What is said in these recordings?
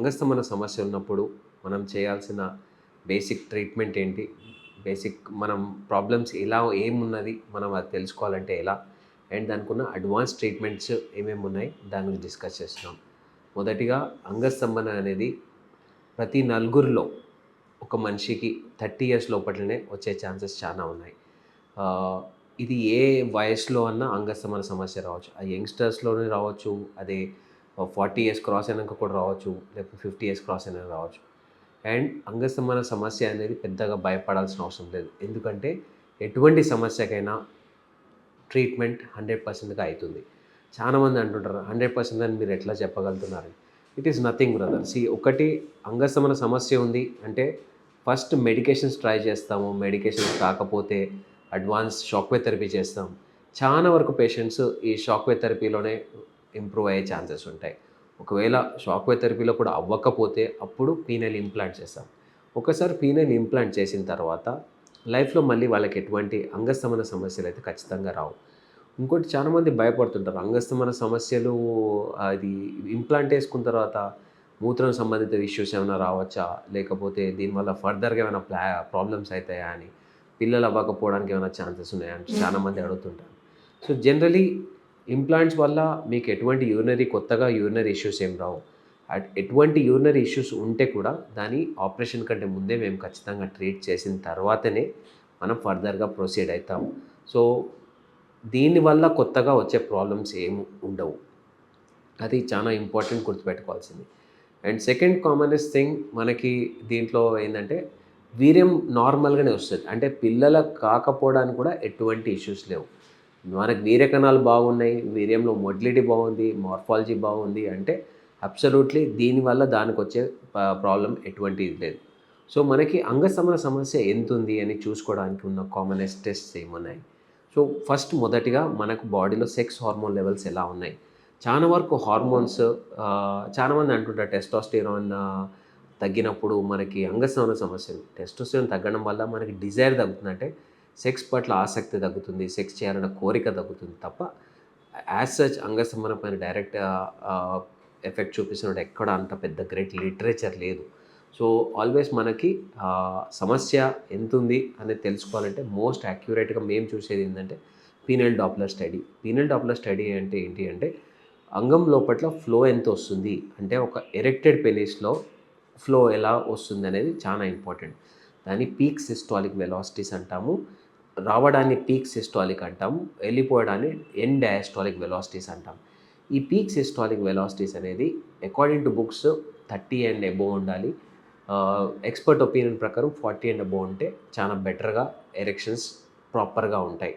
అంగస్తమన సమస్య ఉన్నప్పుడు మనం చేయాల్సిన బేసిక్ ట్రీట్మెంట్ ఏంటి? బేసిక్ మనం ప్రాబ్లమ్స్ ఎలా ఏమున్నది మనం అది తెలుసుకోవాలంటే ఎలా? అండ్ దానికి ఉన్న అడ్వాన్స్ ట్రీట్మెంట్స్ ఏమేమి ఉన్నాయి? దాని గురించి డిస్కస్ చేస్తున్నాం. మొదటిగా అంగస్తంభన అనేది ప్రతి నలుగురిలో ఒక మనిషికి థర్టీ ఇయర్స్ లోపలనే వచ్చే ఛాన్సెస్ చాలా ఉన్నాయి. ఇది ఏ వయసులో అన్నా అంగస్తమన సమస్య రావచ్చు. ఆ యంగ్స్టర్స్లోనే రావచ్చు అదే ఫార్టీ ఇయర్స్ క్రాస్ అయినాక కూడా రావచ్చు లేకపోతే ఫిఫ్టీ ఇయర్స్ క్రాస్ అయినా రావచ్చు. అండ్ అంగస్తమన సమస్య అనేది పెద్దగా భయపడాల్సిన అవసరం లేదు. ఎందుకంటే ఎటువంటి సమస్యకైనా ట్రీట్మెంట్ హండ్రెడ్ పర్సెంట్గా అవుతుంది చాలామంది అంటుంటారు హండ్రెడ్ పర్సెంట్ అని మీరు ఎట్లా చెప్పగలుగుతున్నారు? It is nothing brother see ఒకటి అంగస్తమన సమస్య ఉంది అంటే ఫస్ట్ మెడికేషన్స్ ట్రై చేస్తాము. మెడికేషన్స్ కాకపోతే అడ్వాన్స్ షాక్వే థెరపీ చేస్తాం. చాలా వరకు పేషెంట్స్ ఈ షాక్వే థెరపీలోనే ఇంప్రూవ్ అయ్యే ఛాన్సెస్ ఉంటాయి. ఒకవేళ షాక్వే థెరపీలో కూడా అవ్వకపోతే అప్పుడు పీనల్ ఇంప్లాంట్ చేస్తాం. ఒకసారి పీనల్ ఇంప్లాంట్ చేసిన తర్వాత లైఫ్లో మళ్ళీ వాళ్ళకి ఎటువంటి అంగస్తమన సమస్యలు అయితే ఖచ్చితంగా రావు. ఇంకోటి చాలామంది భయపడుతుంటారు. అంగస్తమన సమస్యలు అది ఇంప్లాంట్ వేసుకున్న తర్వాత మూత్రం సంబంధిత ఇష్యూస్ ఏమైనా రావచ్చా? లేకపోతే దీనివల్ల ఫర్దర్గా ఏమైనా ప్లా ప్రాబ్లమ్స్ అవుతాయా అని పిల్లలు అవ్వకపోవడానికి ఏమైనా ఛాన్సెస్ ఉన్నాయా? అని చాలామంది అడుగుతుంటారు. సో జనరలీ ఇంప్లాంట్స్ వల్ల మీకు ఎటువంటి యూరినరీ కొత్తగా యూరినరీ ఇష్యూస్ ఏం రావు. అట్ ఎటువంటి యూరినరీ ఇష్యూస్ ఉంటే కూడా దాని ఆపరేషన్ కంటే ముందే మేము ఖచ్చితంగా ట్రీట్ చేసిన తర్వాతనే మనం ఫర్దర్గా ప్రొసీడ్ అవుతాం సో దీనివల్ల కొత్తగా వచ్చే ప్రాబ్లమ్స్ ఏమి ఉండవు. అది చాలా ఇంపార్టెంట్ గుర్తుపెట్టుకోవాల్సింది. అండ్ సెకండ్ కామనెస్ట్ థింగ్ మనకి దీంట్లో ఏంటంటే వీర్యం నార్మల్గానే వస్తుంది. అంటే పిల్లల కాకపోవడానికి కూడా ఎటువంటి ఇష్యూస్ లేవు. మనకి వీర్య కణాలు బాగున్నాయి వీర్యంలో మొటిలిటీ బాగుంది మార్ఫాలజీ బాగుంది అంటే అబ్సల్యూట్లీ దీనివల్ల దానికి వచ్చే ప్రాబ్లం ఎటువంటిది లేదు. సో మనకి అంగస్తమన సమస్య ఎంత ఉంది అని చూసుకోవడానికి ఉన్న కామనెస్ట్ టెస్ట్స్ ఏమున్నాయి? సో ఫస్ట్ మొదటిగా మనకు బాడీలో సెక్స్ హార్మోన్ లెవెల్స్ ఎలా ఉన్నాయి? చాలా వరకు హార్మోన్స్ చాలామంది అంటుంటారు టెస్టోస్టిరాన్ తగ్గినప్పుడు మనకి అంగస్తమన సమస్యలు టెస్టోస్టిరాన్ తగ్గడం వల్ల మనకి డిజైర్ తగ్గుతుందంటే సెక్స్ పట్ల ఆసక్తి తగ్గుతుంది సెక్స్ చేయాలన్న కోరిక తగ్గుతుంది తప్ప యాజ్ సచ్ అంగస్తమన పైన డైరెక్ట్ ఎఫెక్ట్ చూపిస్తున్నట్టు ఎక్కడ అంత పెద్ద గ్రేట్ లిటరేచర్ లేదు. సో ఆల్వేస్ మనకి సమస్య ఎంత ఉంది అనేది తెలుసుకోవాలంటే మోస్ట్ యాక్యురేట్గా మేము చూసేది ఏంటంటే penile Doppler study penile Doppler study అంటే ఏంటి అంటే అంగం లోపట్ల ఫ్లో ఎంత వస్తుంది? అంటే ఒక ఎరెక్టెడ్ పెనిస్లో ఫ్లో ఎలా వస్తుంది అనేది చాలా ఇంపార్టెంట్ దాన్ని పీక్ సిస్టాలిక్ వెలాసిటీస్ అంటాము. రావడాన్ని పీక్ సిస్టాలిక్ అంటాము వెళ్ళిపోవడాన్ని ఎన్ డయాస్టాలిక్ వెలాసిటీస్ అంటాం. ఈ పీక్ సిస్టాలిక్ వెలాసిటీస్ అనేది according to books thirty and above ఉండాలి. ఎక్స్పర్ట్ ఒపీనియన్ ప్రకారం ఫార్టీ అండ్ అబోవ్ ఉంటే చాలా బెటర్గా ఎరెక్షన్స్ ప్రాపర్గా ఉంటాయి.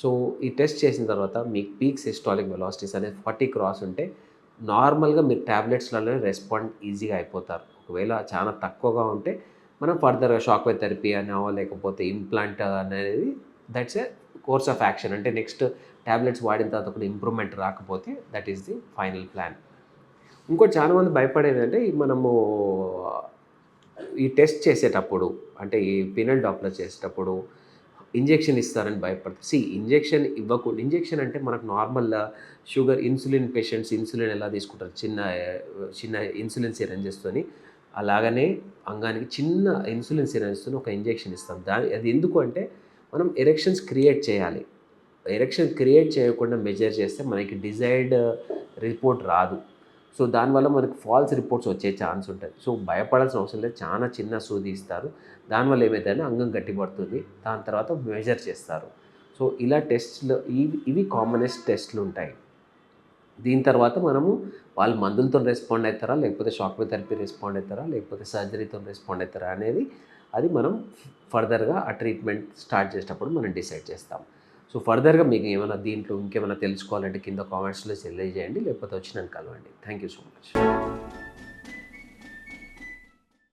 సో ఈ టెస్ట్ చేసిన తర్వాత మీకు పీక్ సిస్టాలిక్ వెలాసిటీస్ అనేది ఫార్టీ క్రాస్ ఉంటే నార్మల్గా మీరు ట్యాబ్లెట్స్లలో రెస్పాండ్ ఈజీగా అయిపోతారు. ఒకవేళ చాలా తక్కువగా ఉంటే మనం ఫర్దర్గా షాక్వే థెరపీ అనో లేకపోతే ఇంప్లాంట్ అనేది that's a course of action. అంటే నెక్స్ట్ ట్యాబ్లెట్స్ వాడిన తర్వాత కూడా ఇంప్రూవ్మెంట్ రాకపోతే that is the final plan. ఇంకోటి చాలామంది భయపడేది అంటే మనము ఈ టెస్ట్ చేసేటప్పుడు అంటే ఈ పినల్ డాప్లర్ చేసేటప్పుడు ఇంజెక్షన్ ఇస్తారని భయపడతారు సి ఇంజెక్షన్ ఇవ్వకూడదు. ఇంజెక్షన్ అంటే మనకు normal sugar insulin patients insulin ఎలా తీసుకుంటారు? చిన్న చిన్న ఇన్సులిన్ సిరంజెస్తోని అలాగనే అంగానికి చిన్న ఇన్సులిన్ సిరంజెస్తో ఒక ఇంజెక్షన్ ఇస్తాం. దాని అది ఎందుకు అంటే మనం ఎరెక్షన్స్ క్రియేట్ చేయాలి. ఎరెక్షన్ క్రియేట్ చేయకుండా మెజర్ చేస్తే మనకి డిజైర్డ్ రిపోర్ట్ రాదు. సో దానివల్ల మనకు ఫాల్స్ రిపోర్ట్స్ వచ్చే ఛాన్స్ ఉంటుంది. సో భయపడాల్సిన అవసరం లేదు. చాలా చిన్న సూది ఇస్తారు. దానివల్ల ఏమైతే అంగం గట్టిపడుతుంది. దాని తర్వాత మెజర్ చేస్తారు. సో ఇలా టెస్ట్లు ఇవి ఇవి కామనెస్ట్ టెస్ట్లు ఉంటాయి. దీని తర్వాత మనము వాళ్ళు మందులతో రెస్పాండ్ అవుతారా? లేకపోతే షాక్వే థెరపీ రెస్పాండ్ అవుతారా? లేకపోతే సర్జరీతో రెస్పాండ్ అవుతారా? అనేది అది మనం ఫర్దర్గా ఆ ట్రీట్మెంట్ స్టార్ట్ చేసేటప్పుడు మనం డిసైడ్ చేస్తాం. సో ఫర్దర్గా మీకు ఏమైనా దీంట్లో ఇంకేమైనా తెలుసుకోవాలంటే కింద కామెంట్స్లో తెలియజేయండి. లేకపోతే వచ్చి నన్ను కలవండి. Thank you so much